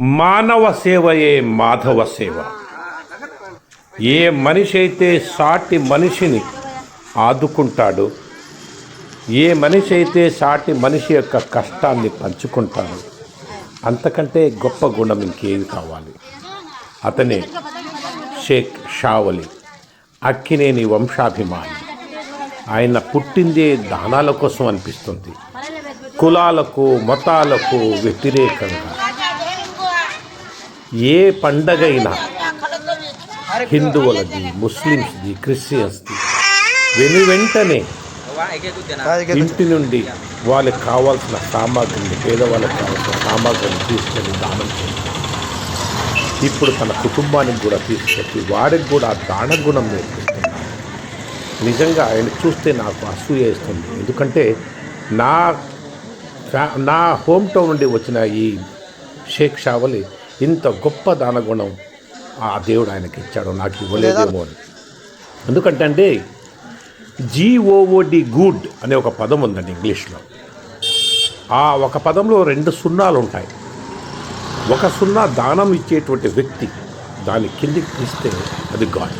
మానవ సేవయే మాధవ సేవ. ఏ మనిషి అయితే సాటి మనిషిని ఆదుకుంటాడో ఏ మనిషి అయితే సాటి మనిషి యొక్క కష్టాన్ని పంచుకుంటాడో అంతకంటే గొప్ప గుణం ఇంకేది కావాలి? అతనే షేక్ షావలి అక్కినేని వంశాభిమాని. ఆయన పుట్టిందే దానాల కోసం అనిపిస్తుంది. కులాలకు మతాలకు వ్యతిరేకంగా. ఏ పండగైనా హిందువులది ముస్లిమ్స్ది క్రిస్టియన్స్ది వెను వెంటనే ఇంటి నుండి వాళ్ళకి కావాల్సిన సామాగ్రిని పేదవాళ్ళకి కావాల్సిన సామాగ్రిని తీసుకొని దానం చేస్తారు. ఇప్పుడు తన కుటుంబానికి కూడా తీసుకొచ్చి వారికి కూడా ఆ దాన గుణం నేర్పిస్తున్నారు. నిజంగా ఆయన చూస్తే నాకు అసూయ వేస్తుంది. ఎందుకంటే నా ఫ్యా నా హోమ్ టౌన్ నుండి వచ్చిన ఈ షేక్ షావలి ఇంత గొప్ప దానగుణం ఆ దేవుడు ఆయనకి ఇచ్చాడు నాకు ఇవ్వలేదేమో అని. ఎందుకంటే అండి జిఓఓడి గుడ్ అనే ఒక పదం ఉందండి ఇంగ్లీష్లో. ఆ ఒక పదంలో రెండు సున్నాలు ఉంటాయి. ఒక సున్నా దానం ఇచ్చేటువంటి వ్యక్తి దాని కిందికి తీస్తే అది గాడ్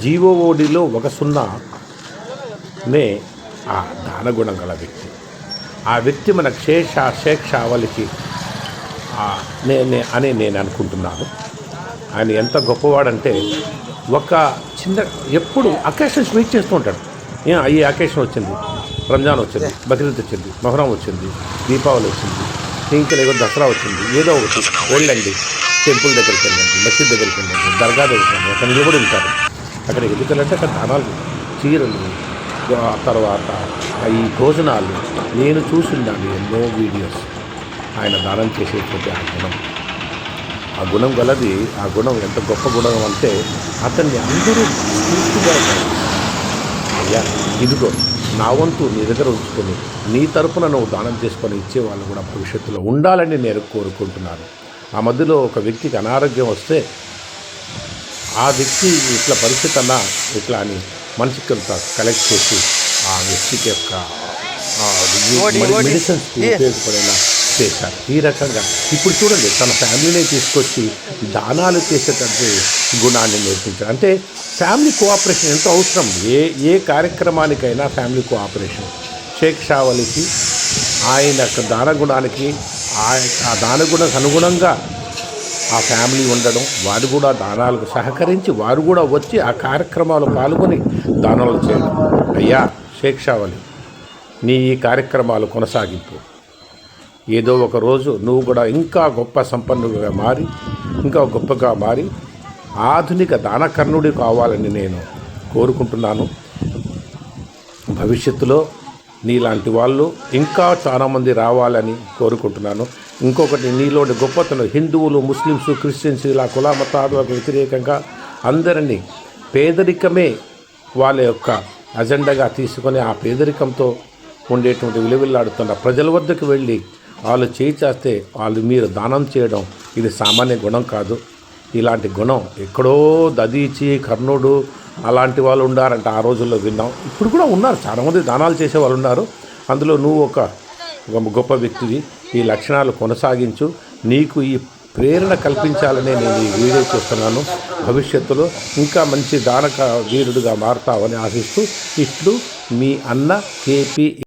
జీఓఓడిలో ఒక సున్నా నే ఆ దానగుణం గల వ్యక్తి. ఆ వ్యక్తి మన శేష శేక్ష అవలికి నేనే అని నేను అనుకుంటున్నాను. ఆయన ఎంత గొప్పవాడంటే ఒక చిన్న ఎప్పుడు అకేషన్స్ వెయిట్ చేస్తూ ఉంటాడు. ఏ ఈ అకేషన్ వచ్చింది రంజాన్ వచ్చింది బక్రీద్ వచ్చింది మొహరం వచ్చింది దీపావళి వచ్చింది ఇంకా లేదో దసరా వచ్చింది ఏదో ఒకటి వెళ్ళండి టెంపుల్ దగ్గరికి వెళ్ళండి మసీద్ దగ్గరికి వెళ్ళండి దర్గా దగ్గరికి వెళ్ళండి అక్కడ నిలబడి ఉంటారు. అక్కడ ఎందుకు అక్కడ దానాలు చీరలు తర్వాత ఈ భోజనాలు నేను చూసిందాన్ని ఎన్నో వీడియోస్. ఆయన దానం చేసేటువంటి ఆ గుణం. ఆ గుణం గలది ఆ గుణం ఎంత గొప్ప గుణం అంటే అతన్ని అందరూ పూర్తిగా అయ్యా ఇదిగో నా వంతు నీ దగ్గర ఉంచుకొని నీ తరపున నువ్వు దానం చేసుకొని ఇచ్చే వాళ్ళు కూడా భవిష్యత్తులో ఉండాలని నేను కోరుకుంటున్నాను. ఆ మధ్యలో ఒక వ్యక్తికి అనారోగ్యం వస్తే ఆ వ్యక్తి ఇట్లా పరిస్థితి అన్నా ఇట్లా అని మనిషికి కొంత కలెక్ట్ చేసి ఆ వ్యక్తికి యొక్క మెడిసిన్స్ ఉపయోగపడేలా చేశారు. ఈ రకంగా ఇప్పుడు చూడండి తన ఫ్యామిలీనే తీసుకొచ్చి దానాలు చేసేటట్టు గుణాన్ని నేర్పించారు. అంటే ఫ్యామిలీ కోఆపరేషన్ ఎంతో అవసరం? ఏ ఏ కార్యక్రమానికైనా ఫ్యామిలీ కోఆపరేషన్. షేక్ షావలికి ఆయన యొక్క దాన గుణానికి ఆ ఆ దాన అనుగుణంగా ఆ ఫ్యామిలీ ఉండడం వారు కూడా దానాలకు సహకరించి వారు కూడా వచ్చి ఆ కార్యక్రమాలు పాల్గొని దానాలు చేయడం. అయ్యా షేక్షావలి నీ ఈ కార్యక్రమాలు కొనసాగింపు. ఏదో ఒక రోజు నువ్వు కూడా ఇంకా గొప్ప సంపన్నుడిగా మారి ఇంకా గొప్పగా మారి ఆధునిక దానకర్ణుడి కావాలని నేను కోరుకుంటున్నాను. భవిష్యత్తులో నీలాంటి వాళ్ళు ఇంకా చాలామంది రావాలని కోరుకుంటున్నాను. ఇంకొకటి నీలోని గొప్పతను హిందువులు ముస్లిమ్స్ క్రిస్టియన్స్ ఇలా కుల మతాలకు వ్యతిరేకంగా అందరినీ పేదరికమే వాళ్ళ యొక్క అజెండాగా తీసుకొని ఆ పేదరికంతో ఉండేటువంటి విలువిల్లాడుతున్న ప్రజల వద్దకు వెళ్ళి వాళ్ళు చేయి చేస్తే వాళ్ళు మీరు దానం చేయడం ఇది సామాన్య గుణం కాదు. ఇలాంటి గుణం ఎక్కడో దదీచి కర్ణుడు అలాంటి వాళ్ళు ఉండారంట ఆ రోజుల్లో విన్నాం. ఇప్పుడు కూడా ఉన్నారు చాలామంది దానాలు చేసే వాళ్ళు ఉన్నారు. అందులో నువ్వు ఒక గొప్ప వ్యక్తివి. ఈ లక్షణాలు కొనసాగించు. నీకు ఈ ప్రేరణ కల్పించాలనే నేను ఈ వీడియో చేస్తున్నాను. భవిష్యత్తులో ఇంకా మంచి దానక వీరుడుగా మారుతావని ఆశిస్తూ ఇట్లు మీ అన్న కేపీ